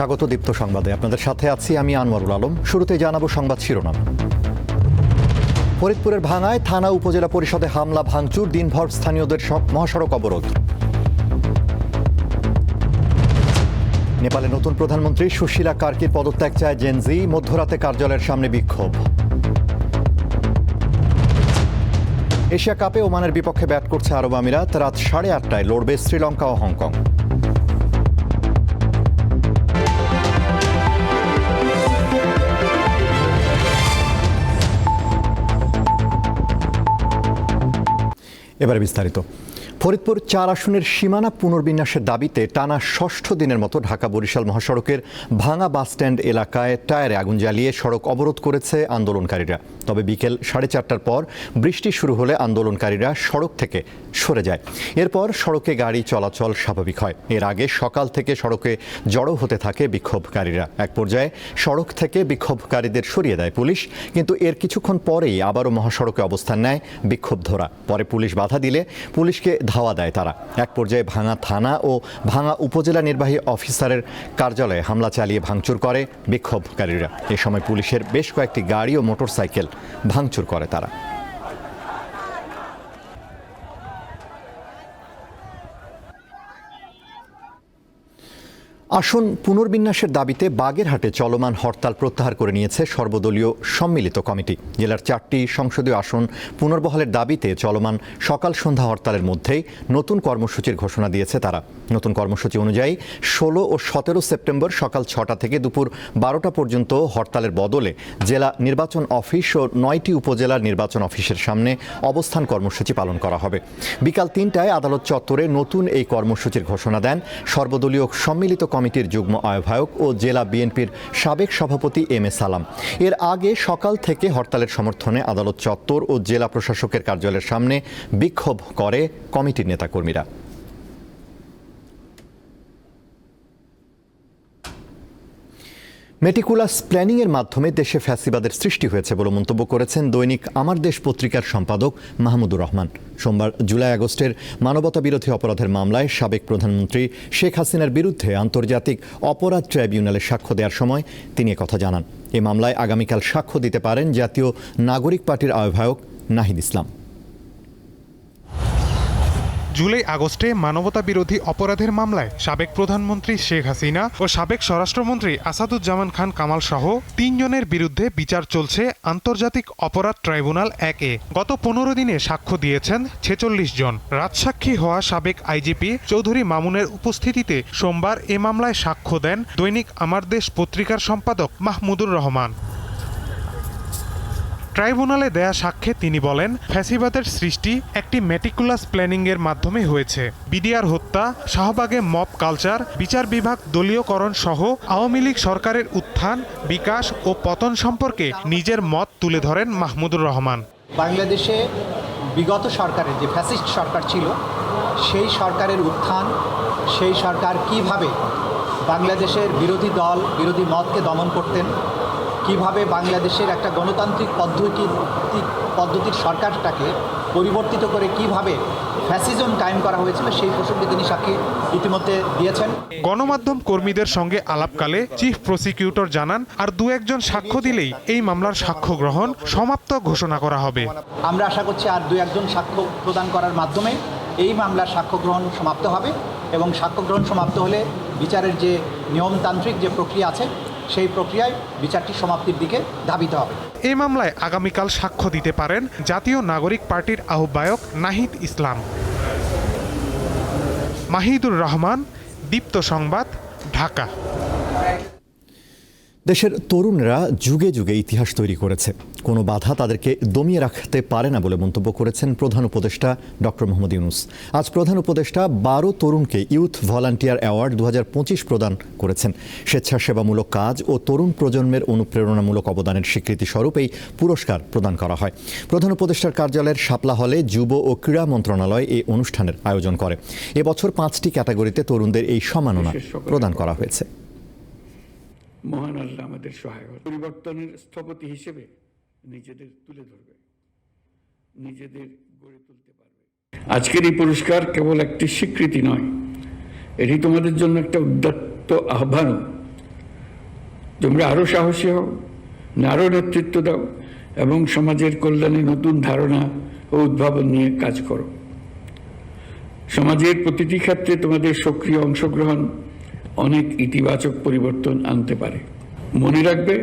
স্বাগত দীপ্ত সংবাদে। আপনাদের সাথে আছি আমি আনোয়ারুল আলম। শুরুতে জানাব সংবাদ শিরোনাম। ফরিদপুরের ভাঙায় থানা উপজেলা পরিষদে হামলা, ভাঙচুর, দিনভর স্থানীয়দের মহাসড়ক অবরোধ। নেপালে নতুন প্রধানমন্ত্রী সুশীলা কার্কির পদত্যাগ চায় জেনজি মধ্যরাতে কার্যালয়ের সামনে বিক্ষোভ। এশিয়া কাপে ওমানের বিপক্ষে ব্যাট করছে আরব আমিরাত। রাত সাড়ে আটটায় লড়বে শ্রীলঙ্কা ও হংকং। এবারে বিস্তারিত। ফরিদপুর চার আসনের সীমানা পুনর্বিন্যাসের দাবিতে টানা ষষ্ঠ দিনের মতো ঢাকা বরিশাল মহাসড়কের ভাঙা বাসস্ট্যান্ড এলাকায় টায়ারে আগুন জ্বালিয়ে সড়ক অবরোধ করেছে আন্দোলনকারীরা। তবে বিকেল সাড়ে চারটার পর বৃষ্টি শুরু হলে আন্দোলনকারীরা সড়ক থেকে সরে যায়। এরপর সড়কে গাড়ি চলাচল স্বাভাবিক হয়। এর আগে সকাল থেকে সড়কে জড়ো হতে থাকে বিক্ষোভকারীরা। এক পর্যায়ে সড়ক থেকে বিক্ষোভকারীদের সরিয়ে দেয় পুলিশ, কিন্তু এর কিছুক্ষণ পরেই আবারও মহাসড়কে অবস্থান নেয় বিক্ষোভধরা। পরে পুলিশ বাধা দিলে পুলিশকে ধাওয়া দেয় তারা। এক পর্যায়ে ভাঙা থানা ও ভাঙা উপজেলা নির্বাহী অফিসারের কার্যালয়ে হামলা চালিয়ে ভাঙচুর করে বিক্ষোভকারীরা। এ সময় পুলিশের বেশ কয়েকটি গাড়ি ও মোটরসাইকেল ভাঙচুর করে তারা। আসন পুনর্বিন্যাসের দাবিতে বাগেরহাটে চলমান হরতাল প্রত্যাহার করে নিয়েছে সর্বদলীয় সম্মিলিত কমিটি। জেলার চারটি সংসদীয় আসন পুনর্বহালের দাবিতে চলমান সকাল সন্ধ্যা হরতালের মধ্যেই নতুন কর্মসূচির ঘোষণা দিয়েছে তারা। নতুন কর্মসূচি অনুযায়ী ষোলো ও সতেরো সেপ্টেম্বর সকাল ছটা থেকে দুপুর বারোটা পর্যন্ত হরতালের বদলে জেলা নির্বাচন অফিস ও নয়টি উপজেলার নির্বাচন অফিসের সামনে অবস্থান কর্মসূচি পালন করা হবে। বিকাল তিনটায় আদালত চত্বরে নতুন এই কর্মসূচির ঘোষণা দেন সর্বদলীয় সম্মিলিত কমিটির যুগ্ম আহ্বায়ক ও জেলা বিএনপির সাবেক সভাপতি এম এ সালাম। এর আগে সকাল থেকে হরতালের সমর্থনে আদালত চত্বর ও জেলা প্রশাসকের কার্যালয়ের সামনে বিক্ষোভ করে কমিটির নেতাকর্মীরা। মেটিকুলাস প্ল্যানিংয়ের মাধ্যমে দেশে ফ্যাসিবাদের সৃষ্টি হয়েছে বলে মন্তব্য করেছেন দৈনিক আমার দেশ পত্রিকার সম্পাদক মাহমুদুর রহমান। সোমবার জুলাই আগস্টের মানবতা বিরোধী অপরাধের মামলায় সাবেক প্রধানমন্ত্রী শেখ হাসিনার বিরুদ্ধে আন্তর্জাতিক অপরাধ ট্রাইব্যুনালে সাক্ষ্য দেওয়ার সময় তিনি কথা জানান। এ মামলায় আগামীকাল সাক্ষ্য দিতে পারেন জাতীয় নাগরিক পার্টির আহ্বায়ক নাহিদ ইসলাম। জুলাই আগস্টে মানবতা বিরোধী অপরাধের মামলায় সাবেক প্রধানমন্ত্রী শেখ হাসিনা ও সাবেক স্বরাষ্ট্রমন্ত্রী আসাদুজ্জামান খান কামাল সহ তিনজনের বিরুদ্ধে বিচার চলছে আন্তর্জাতিক অপরাধ ট্রাইব্যুনাল এক। এ গত পনেরো দিনে সাক্ষ্য দিয়েছেন ছেচল্লিশ জন। রাজসাক্ষী হওয়া সাবেক আইজিপি চৌধুরী মামুনের উপস্থিতিতে সোমবার এ মামলায় সাক্ষ্য দেন দৈনিক আমার দেশ পত্রিকার সম্পাদক মাহমুদুর রহমান। ট্রাইব্যুনালে দেয়া সাক্ষ্যে তিনি বলেন, ফ্যাসিবাদের সৃষ্টি একটি মেটিকুলাস প্ল্যানিংয়ের মাধ্যমে হয়েছে। বিডিআর হত্যা, শাহবাগে মব কালচার, বিচার বিভাগ দলীয়করণ সহ আওয়ামী লীগ সরকারের উত্থান, বিকাশ ও পতন সম্পর্কে নিজের মত তুলে ধরেন মাহমুদুর রহমান। বাংলাদেশে বিগত সরকারের যে ফ্যাসিস্ট সরকার ছিল, সেই সরকারের উত্থান, সেই সরকার কীভাবে বাংলাদেশের বিরোধী দল, বিরোধী মতকে দমন করতেন কীভাবে বাংলাদেশের একটা গণতান্ত্রিক পদ্ধতি পদ্ধতির সরকারটাকে পরিবর্তিত করে কীভাবে ফ্যাসিজম কায়েম করা হয়েছিল সেই প্রসঙ্গে তিনি সাক্ষী ইতিমধ্যে দিয়েছেন। গণমাধ্যম কর্মীদের সঙ্গে আলাপকালে চিফ প্রসিকিউটর জানান আর দু একজন সাক্ষ্য দিলেই এই মামলার সাক্ষ্য গ্রহণ সমাপ্ত ঘোষণা করা হবে। আমরা আশা করছি আর দু একজন সাক্ষ্য প্রদান করার মাধ্যমে এই মামলার সাক্ষ্য গ্রহণ সমাপ্ত হবে এবং সাক্ষ্য গ্রহণ সমাপ্ত হলে বিচারের যে নিয়মতান্ত্রিক যে প্রক্রিয়া আছে সেই প্রক্রিয়ায় বিচারটি সমাপ্তির দিকে ধাবিত হবে। এই মামলায় আগামীকাল সাক্ষ্য দিতে পারেন জাতীয় নাগরিক পার্টির আহ্বায়ক নাহিদ ইসলাম। মাহিদুর রহমান, দীপ্ত সংবাদ, ঢাকা। দেশের তরুণরা যুগে যুগে ইতিহাস তৈরি করেছে। কোনো বাধা তাদেরকে দমিয়ে রাখতে পারে না বলে মন্তব্য করেছেন প্রধান উপদেষ্টা ডক্টর মোহাম্মদ ইউনুস। আজ প্রধান উপদেষ্টা বারো তরুণকে ইউথ ভলান্টিয়ার অ্যাওয়ার্ড দু হাজার পঁচিশ প্রদান করেছেন। স্বেচ্ছাসেবামূলক কাজ ও তরুণ প্রজন্মের অনুপ্রেরণামূলক অবদানের স্বীকৃতি স্বরূপ এই পুরস্কার প্রদান করা হয়। প্রধান উপদেষ্টার কার্যালয়ের শাপলা হলে যুব ও ক্রীড়া মন্ত্রণালয় এই অনুষ্ঠানের আয়োজন করে। এবছর পাঁচটি ক্যাটাগরিতে তরুণদের এই সম্মাননা প্রদান করা হয়েছে। মহান আল্লাহ আমাদের সহায় হন। পরিবর্তনের স্থপতি হিসেবে নিজেদের তুলে ধরবে নিজেদের গড়ে তুলতে পারবে। আজকের এই পুরস্কার কেবল একটি স্বীকৃতি নয় এটি তোমাদের জন্য একটা উদ্যত্ত আহ্বানও। তোমরা আরও সাহসী হও আরও নেতৃত্ব দাও এবং সমাজের কল্যাণে নতুন ধারণা ও উদ্ভাবন নিয়ে কাজ করো। সমাজের প্রতিটি ক্ষেত্রে তোমাদের সক্রিয় অংশগ্রহণ অনেক ইতিবাচক পরিবর্তন আনতে পারে। মনে রাখবে,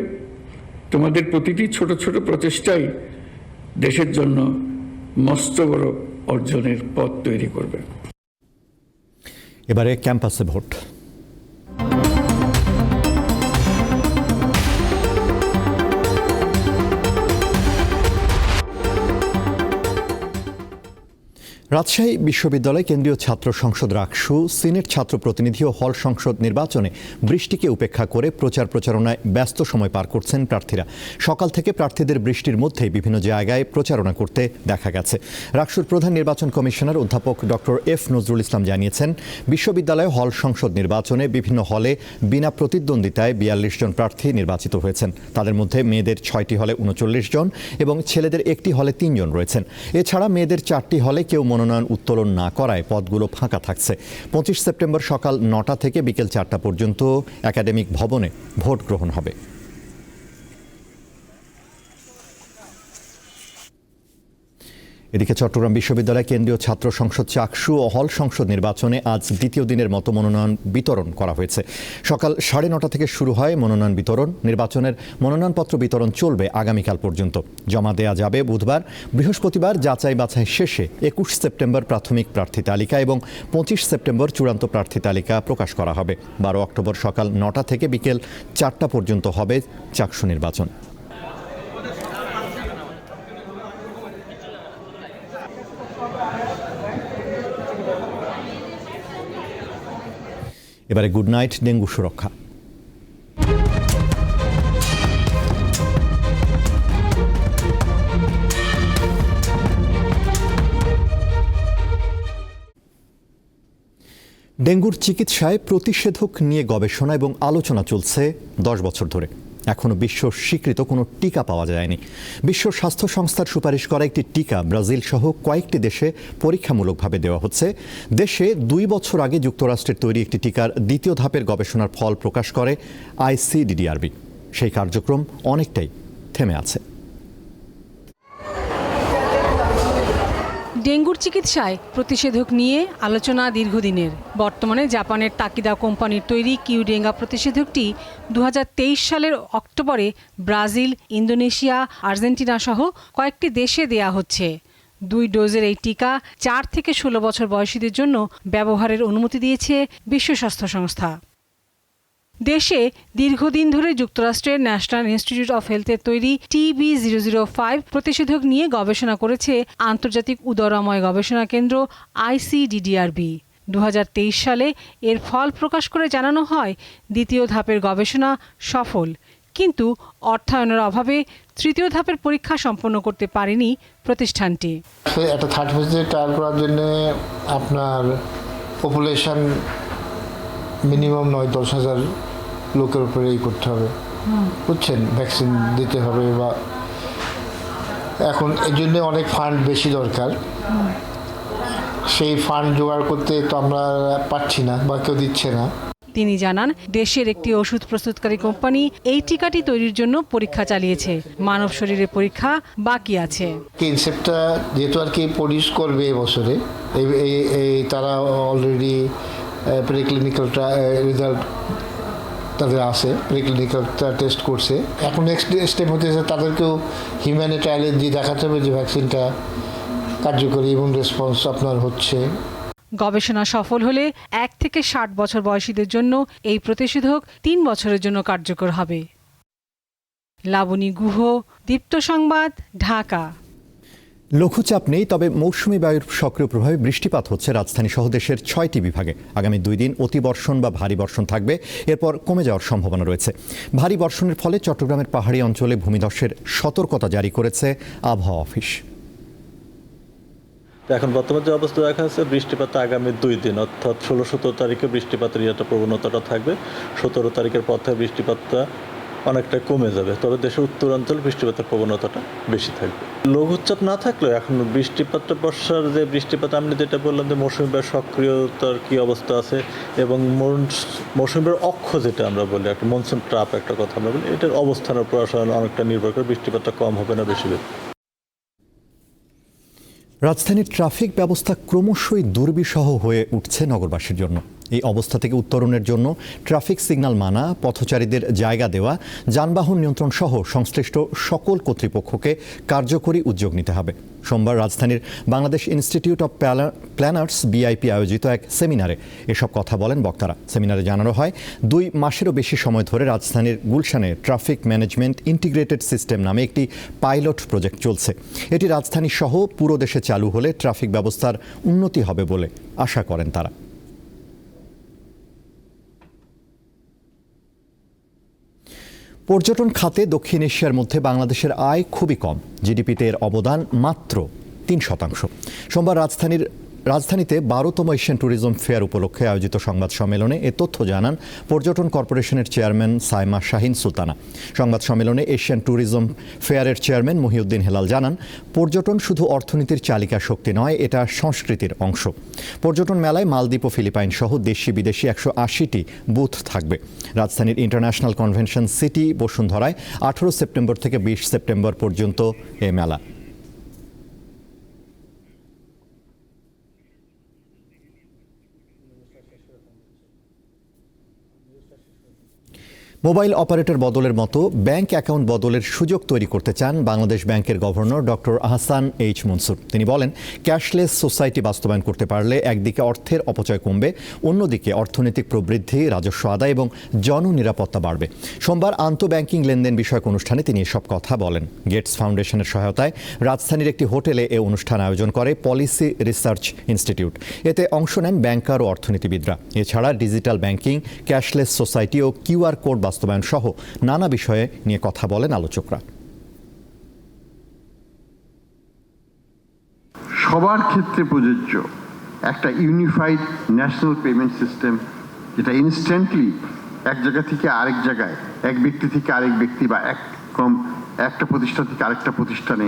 তোমাদের প্রতিটি ছোট ছোট প্রচেষ্টাই দেশের জন্য মস্ত বড় অর্জনের পথ তৈরি করবে। এবারে ক্যাম্পাসে ভোট। রাজশাহী বিশ্ববিদ্যালয় কেন্দ্রীয় ছাত্র সংসদ রাকসু, সিনেট ছাত্র প্রতিনিধি ও হল সংসদ নির্বাচনে বৃষ্টিকে উপেক্ষা করে প্রচার প্রচারণায় ব্যস্ত সময় পার করছেন প্রার্থীরা। সকাল থেকে প্রার্থীদের বৃষ্টির মধ্যেই বিভিন্ন জায়গায় প্রচারণা করতে দেখা গেছে। রাকসুর প্রধান নির্বাচন কমিশনার অধ্যাপক ডক্টর এফ নজরুল ইসলাম জানিয়েছেন, বিশ্ববিদ্যালয় হল সংসদ নির্বাচনে বিভিন্ন হলে বিনা প্রতিদ্বন্দ্বিতায় বিয়াল্লিশ জন প্রার্থী নির্বাচিত হয়েছেন। তাদের মধ্যে মেয়েদের ছয়টি হলে উনচল্লিশ জন এবং ছেলেদের একটি হলে তিনজন রয়েছেন। এছাড়া মেয়েদের চারটি হলে কেউ মনোনয়ন উত্তোলন না করায় পদগুলো ফাঁকা থাকছে। পঁচিশ সেপ্টেম্বর সকাল নটা থেকে বিকেল চারটা পর্যন্ত একাডেমিক ভবনে ভোট গ্রহণ হবে। এদিকে চট্টগ্রাম বিশ্ববিদ্যালয় কেন্দ্রীয় ছাত্র সংসদ চাকসু ও হল সংসদ নির্বাচনে আজ দ্বিতীয় দিনের মতো মনোনয়ন বিতরণ করা হয়েছে। সকাল সাড়ে নটা থেকে শুরু হয় মনোনয়ন বিতরণ। নির্বাচনের মনোনয়নপত্র বিতরণ চলবে আগামীকাল পর্যন্ত। জমা দেয়া যাবে বুধবার। বৃহস্পতিবার যাচাই বাছাই শেষে একুশ সেপ্টেম্বর প্রাথমিক প্রার্থী তালিকা এবং পঁচিশ সেপ্টেম্বর চূড়ান্ত প্রার্থী তালিকা প্রকাশ করা হবে। বারো অক্টোবর সকাল নটা থেকে বিকেল চারটা পর্যন্ত হবে চাকসু নির্বাচন। এবারে গুড নাইট, ডেঙ্গু সুরক্ষা। ডেঙ্গুর চিকিৎসায় প্রতিষেধক নিয়ে গবেষণা এবং আলোচনা চলছে দশ বছর ধরে। এখনও বিশ্ব স্বীকৃত কোনো টিকা পাওয়া যায়নি। বিশ্ব স্বাস্থ্য সংস্থার সুপারিশ করা একটি টিকা ব্রাজিল সহ কয়েকটি দেশে পরীক্ষামূলকভাবে দেওয়া হচ্ছে। দেশে দুই বছর আগে যুক্তরাষ্ট্রের তৈরি একটি টিকার দ্বিতীয় ধাপের গবেষণার ফল প্রকাশ করে আইসিডিডিআরবি। সেই কার্যক্রম অনেকটাই থেমে আছে। ডেঙ্গুর চিকিৎসায় প্রতিষেধক নিয়ে আলোচনা দীর্ঘদিনের। বর্তমানে জাপানের তাকিদা কোম্পানির তৈরি কিউডেঙ্গা প্রতিষেধকটি দু হাজার তেইশ সালের অক্টোবরে ব্রাজিল, ইন্দোনেশিয়া, আর্জেন্টিনা সহ কয়েকটি দেশে দেয়া হচ্ছে। দুই ডোজের এই টিকা চার থেকে ষোলো বছর বয়সীদের জন্য ব্যবহারের অনুমতি দিয়েছে বিশ্ব স্বাস্থ্য সংস্থা। দেশে দীর্ঘদিন ধরে যুক্তরাষ্ট্রের ন্যাশনাল ইনস্টিটিউট অফ হেলথের তৈরি টিবি জিরো জিরো ফাইভ প্রতিষেধক নিয়ে গবেষণা করেছে আন্তর্জাতিক উদরাময় গবেষণা কেন্দ্র আইসিডিডিআরবি দুহাজার তেইশ সালে এর ফল প্রকাশ করে জানানো হয়, দ্বিতীয় ধাপের গবেষণা সফল। কিন্তু অর্থায়নের অভাবে তৃতীয় ধাপের পরীক্ষা সম্পন্ন করতে পারেনি প্রতিষ্ঠানটি। একটা থার্ড ট্রায়াল করার জন্য আপনার পপুলেশন মিনিমাম নয়, দশ হাজার লোকের উপরে এই করতে হবে। বুঝছেন? ভ্যাকসিন দিতে হবে বা এখন এর জন্য অনেক ফান্ড বেশি দরকার। সেই ফান্ড জোগাড় করতে তো আমরা পাচ্ছি না বা কেউ দিচ্ছে না। তিনি জানান দেশের একটি ওষুধ প্রস্তুতকারী কোম্পানি এই টিকাটি তৈরির জন্য পরীক্ষা চালিয়েছে। মানব শরীরে পরীক্ষা বাকি আছে। কনসেপ্টটা যেহেতু আর কি প্রডিউস করবে এবছরে এই তারা অলরেডি প্রিক্লিনিক্যালটা রেজাল্ট তাদের আছে প্রিক্লিনিক্যালটা টেস্ট করছে। এখন নেক্সট স্টেপ হচ্ছে যে তাদেরকেও হিউম্যানি ট্রায়ালে দিয়ে দেখাতে হবে যে ভ্যাকসিনটা কার্যকরী ইমিউন রেসপন্স আপনার হচ্ছে। গবেষণা সফল হলে এক থেকে ষাট বছর বয়সীদের জন্য এই প্রতিষেধক তিন বছরের জন্য কার্যকর হবে। লাবণী গুহ, দীপ্ত সংবাদ, ঢাকা। লঘুচাপ নেই, তবে মৌসুমি বায়ুর সক্রিয় প্রভাবে বৃষ্টিপাত হচ্ছে রাজধানী সহ দেশের ছয়টি বিভাগে। আগামী দুই দিন অতি বর্ষণ বা ভারী বর্ষণ থাকবে, এরপর কমে যাওয়ার সম্ভাবনা রয়েছে। ভারী বর্ষণের ফলে চট্টগ্রামের পাহাড়ি অঞ্চলে ভূমিধসের সতর্কতা জারি করেছে আবহাওয়া অফিস। এখন বর্তমান যে অবস্থা দেখা যাচ্ছে, বৃষ্টিপাত আগামী দুই দিন, অর্থাৎ ষোলো সতেরো তারিখে বৃষ্টিপাতের ইয়েটা প্রবণতাটা থাকবে। সতেরো তারিখের পর থেকে বৃষ্টিপাতটা অনেকটা কমে যাবে, তবে দেশের উত্তরাঞ্চল বৃষ্টিপাতের প্রবণতাটা বেশি থাকবে। লঘুচাপ না থাকলেও এখন বৃষ্টিপাতটা বর্ষার যে বৃষ্টিপাত আমি যেটা বললাম যে মৌসুমী বায়ুর সক্রিয়তার কী অবস্থা আছে এবং মৌস- মৌসুমী বায়ুর অক্ষ যেটা আমরা বলি একটা মনসুন ট্রাপ একটা কথা আমরা বলি, এটার অবস্থানের উপর আসলে অনেকটা নির্ভর করে বৃষ্টিপাতটা কম হবে না বেশি হবে। রাজধানীর ট্রাফিক ব্যবস্থা ক্রমশই দুর্বিষহ হয়ে উঠছে নগরবাসীর জন্য। এই অবস্থা থেকে উত্তরণের জন্য ট্রাফিক সিগন্যাল মানা, পথচারীদের জায়গা দেওয়া, যানবাহন নিয়ন্ত্রণ সহ সংশ্লিষ্ট সকল কর্তৃপক্ষকে কার্যকরী উদ্যোগ নিতে হবে। সোমবার রাজধানীর Bangladesh institute of planners B I P আয়োজিত এক সেমিনারে এসব কথা বলেন বক্তারা। সেমিনারে জানানো হয়, দুই মাসেরও বেশি সময় ধরে রাজধানীর গুলশানে ট্রাফিক ম্যানেজমেন্ট ইন্টিগ্রেটেড সিস্টেম নামে একটি পাইলট প্রজেক্ট চলছে। এটি রাজধানী সহ পুরো দেশে চালু হলে ট্রাফিক ব্যবস্থার উন্নতি হবে বলে আশা করেন তারা। পর্যটন খাতে দক্ষিণ এশিয়ার মধ্যে বাংলাদেশের আয় খুবই কম। জিডিপিতে এর অবদান মাত্র তিন শতাংশ। সোমবার রাজধানীর রাজধানীতে বারোতম এশিয়ান ট্যুরিজম ফেয়ার উপলক্ষে আয়োজিত সংবাদ সম্মেলনে এ তথ্য জানান পর্যটন কর্পোরেশনের চেয়ারম্যান সাইমা শাহিন সুলতানা। সংবাদ সম্মেলনে এশিয়ান ট্যুরিজম ফেয়ারের চেয়ারম্যান মহিউদ্দিন হেলাল জানান, পর্যটন শুধু অর্থনীতির চালিকা শক্তি নয়, এটা সংস্কৃতির অংশ। পর্যটন মেলায় মালদ্বীপ ও ফিলিপাইন সহ দেশি বিদেশি একশো আশিটি বুথ থাকবে। রাজধানীর ইন্টারন্যাশনাল কনভেনশন সিটি বসুন্ধরায় আঠারো সেপ্টেম্বর থেকে বিশ সেপ্টেম্বর পর্যন্ত এ মেলা। মোবাইল অপারেটর বদলের মতো ব্যাংক অ্যাকাউন্ট বদলের সুযোগ তৈরি করতে চান বাংলাদেশ ব্যাংকের governor doctor Ahsan H Mansur. তিনি বলেন, ক্যাশলেস সোসাইটি বাস্তবায়ন করতে পারলে একদিকে অর্থের অপচয় কমবে, অন্যদিকে অর্থনৈতিক প্রবৃদ্ধি, রাজস্ব আদায় এবং জননিরাপত্তা বাড়বে। সোমবার আন্তঃব্যাংকিং লেনদেন বিষয়ক অনুষ্ঠানে তিনি এসব কথা বলেন। গেটস ফাউন্ডেশনের সহায়তায় রাজধানীর একটি হোটেলে এ অনুষ্ঠান আয়োজন করে পলিসি রিসার্চ ইনস্টিটিউট। এতে অংশ নেন ব্যাংকার ও অর্থনীতিবিদরা। এছাড়া ডিজিটাল ব্যাংকিং, ক্যাশলেস সোসাইটি ও কিউআর কোড বাস্তবায়ন সহ নানা বিষয়ে নিয়ে কথা বলেন আলোচকরা। সবার ক্ষেত্রে প্রযোজ্য একটা ইউনিফাইড ন্যাশনাল পেমেন্ট সিস্টেম, যেটা ইনস্ট্যান্টলি এক জায়গা থেকে আরেক জায়গায়, এক ব্যক্তি থেকে আরেক ব্যক্তি বা এক কম, একটা প্রতিষ্ঠান থেকে আরেকটা প্রতিষ্ঠানে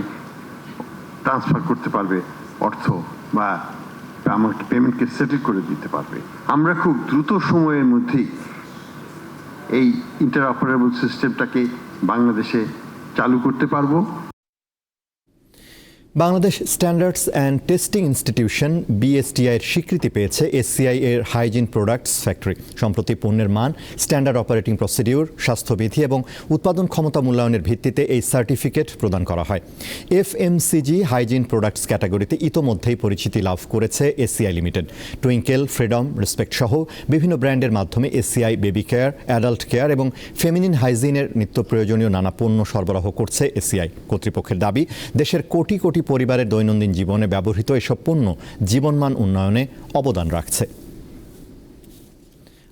ট্রান্সফার করতে পারবে অর্থ বা আমাকে পেমেন্টকে সেটেল করে দিতে পারবে। আমরা খুব দ্রুত সময়ের মধ্যেই এই ইন্টার অপারেবল সিস্টেমটাকে বাংলাদেশে চালু করতে পারব। Bangladesh standards and testing institution B S T I এর স্বীকৃতি পেয়েছে এসসিআই এর হাইজিন প্রোডাক্টস ফ্যাক্টরি সম্প্রতি পণ্যের মান স্ট্যান্ডার্ড অপারেটিং প্রসিডিউর স্বাস্থ্যবিধি এবং উৎপাদন ক্ষমতা মূল্যায়নের ভিত্তিতে এই সার্টিফিকেট প্রদান করা হয়। এফএমসিজি হাইজিন প্রোডাক্টস ক্যাটাগরিতে ইতোমধ্যেই পরিচিতি লাভ করেছে S C I limited Twinkle freedom respect সহ বিভিন্ন ব্র্যান্ডের মাধ্যমে S C I baby care adult care এবং ফেমিনিন হাইজিনের নিত্য প্রয়োজনীয় নানা পণ্য সরবরাহ করছে এসিআই কর্তৃপক্ষের দাবি, দেশের কোটি কোটি পরিবারের দৈনন্দিন জীবনে ব্যবহৃত এসব পণ্য জীবনমান উন্নয়নে অবদান রাখছে।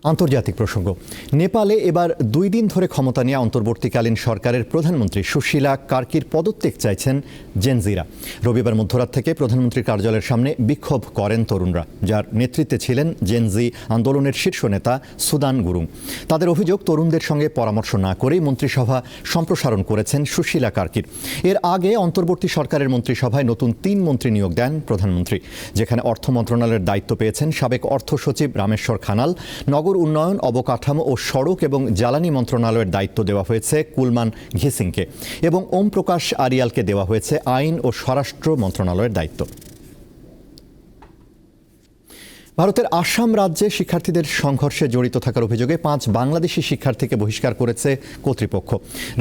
আন্তর্জাতিক প্রসঙ্গ। নেপালে এবার দুই দিন ধরে ক্ষমতা নিয়ে অন্তর্বর্তীকালীন সরকারের প্রধানমন্ত্রী সুশীলা কার্কির পদত্যাগ চাইছেন জেনজিরা। রবিবার মধ্যরাত থেকে প্রধানমন্ত্রীর কার্যালয়ের সামনে বিক্ষোভ করেন তরুণরা, যার নেতৃত্বে ছিলেন জেনজি আন্দোলনের শীর্ষ নেতা সুদান গুরুং। তাদের অভিযোগ, তরুণদের সঙ্গে পরামর্শ না করেই মন্ত্রিসভা সম্প্রসারণ করেছেন সুশীলা কার্কির। এর আগে অন্তর্বর্তী সরকারের মন্ত্রিসভায় নতুন তিন মন্ত্রী নিয়োগ দেন প্রধানমন্ত্রী, যেখানে অর্থ মন্ত্রণালয়ের দায়িত্ব পেয়েছেন সাবেক অর্থ সচিব রামেশ্বর খানাল, নগর উন্নয়ন, অবকাঠামো ও সড়ক এবং জ্বালানি মন্ত্রণালয়ের দায়িত্ব দেওয়া হয়েছে কুলমান ঘিসিংকে এবং ওম প্রকাশ আরিয়ালকে দেওয়া হয়েছে আইন ও স্বরাষ্ট্র মন্ত্রণালয়ের দায়িত্ব। ভারতের আসাম রাজ্যে শিক্ষার্থীদের সংঘর্ষে জড়িত থাকার অভিযোগে পাঁচ বাংলাদেশি শিক্ষার্থীকে বহিষ্কার করেছে কর্তৃপক্ষ।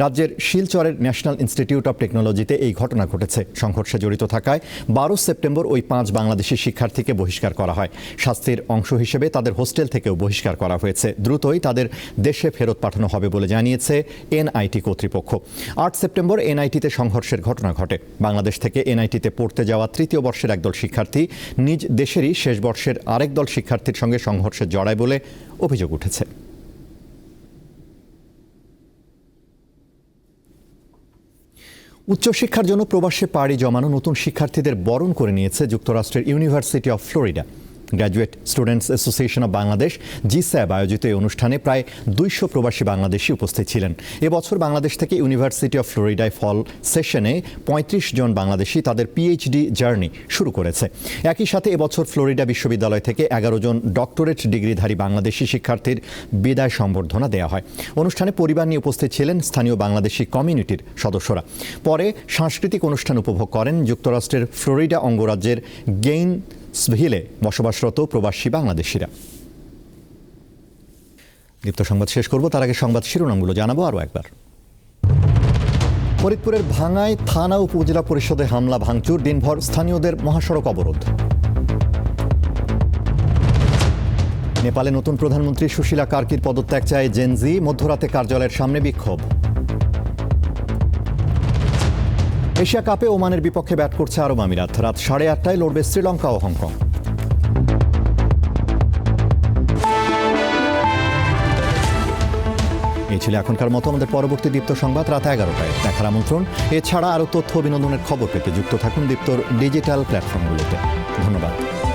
রাজ্যের শিলচরের ন্যাশনাল ইনস্টিটিউট অব টেকনোলজিতে এই ঘটনা ঘটেছে। সংঘর্ষে জড়িত থাকায় বারো সেপ্টেম্বর ওই পাঁচ বাংলাদেশি শিক্ষার্থীকে বহিষ্কার করা হয়। শাস্তির অংশ হিসেবে তাদের হোস্টেল থেকেও বহিষ্কার করা হয়েছে। দ্রুতই তাদের দেশে ফেরত পাঠানো হবে বলে জানিয়েছে এনআইটি কর্তৃপক্ষ। আট সেপ্টেম্বর এনআইটিতে সংঘর্ষের ঘটনা ঘটে। বাংলাদেশ থেকে এনআইটিতে পড়তে যাওয়া তৃতীয় বর্ষের একদল শিক্ষার্থী নিজ দেশেরই শেষ বর্ষের আরেক দল শিক্ষার্থীর সঙ্গে সংঘর্ষে জড়ায় বলে অভিযোগ উঠেছে। উচ্চশিক্ষার জন্য প্রবাসে পাড়ি জমানো নতুন শিক্ষার্থীদের বরণ করে নিয়েছে যুক্তরাষ্ট্রের university of Florida. Graduate students association of Bangladesh জিস্যাব আয়োজিত এই অনুষ্ঠানে প্রায় দুইশো প্রবাসী বাংলাদেশি উপস্থিত ছিলেন। এবছর বাংলাদেশ থেকে ইউনিভার্সিটি অফ ফ্লোরিডায় ফল সেশনে পঁয়ত্রিশ জন বাংলাদেশি তাদের পিএইচডি জার্নি শুরু করেছে। একই সাথে এবছর ফ্লোরিডা বিশ্ববিদ্যালয় থেকে এগারো জন ডক্টরেট ডিগ্রিধারী বাংলাদেশি শিক্ষার্থীর বিদায় সম্বর্ধনা দেওয়া হয়। অনুষ্ঠানে পরিবার নিয়ে উপস্থিত ছিলেন স্থানীয় বাংলাদেশি কমিউনিটির সদস্যরা। পরে সাংস্কৃতিক অনুষ্ঠান উপভোগ করেন যুক্তরাষ্ট্রের ফ্লোরিডা অঙ্গরাজ্যের গেইন ভিলে বসবাসরত প্রবাসী বাংলাদেশিরা। দীপ্ত সংবাদ শেষ করব, তার আগে সংবাদ শিরোনামগুলো জানাব আরও একবার। ফরিদপুরের ভাঙায় থানা উপজেলা পরিষদে হামলা, ভাঙচুর, দিনভর স্থানীয়দের মহাসড়ক অবরোধ। নেপালে নতুন প্রধানমন্ত্রী সুশীলা কার্কির পদত্যাগ চায় জেনজি মধ্যরাতে কার্যালয়ের সামনে বিক্ষোভ। এশিয়া কাপে ওমানের বিপক্ষে ব্যাট করছে আরব আমিরাত। রাত সাড়ে আটটায় লড়বে শ্রীলঙ্কা ও হংকং। এই ছিল এখনকার মতো। আমাদের পরবর্তী দীপ্ত সংবাদ রাত এগারোটায়। দেখার আমন্ত্রণ। এছাড়া আরও তথ্য বিনোদনের খবর পেতে যুক্ত থাকুন দীপ্তর ডিজিটাল প্ল্যাটফর্মগুলোতে। ধন্যবাদ।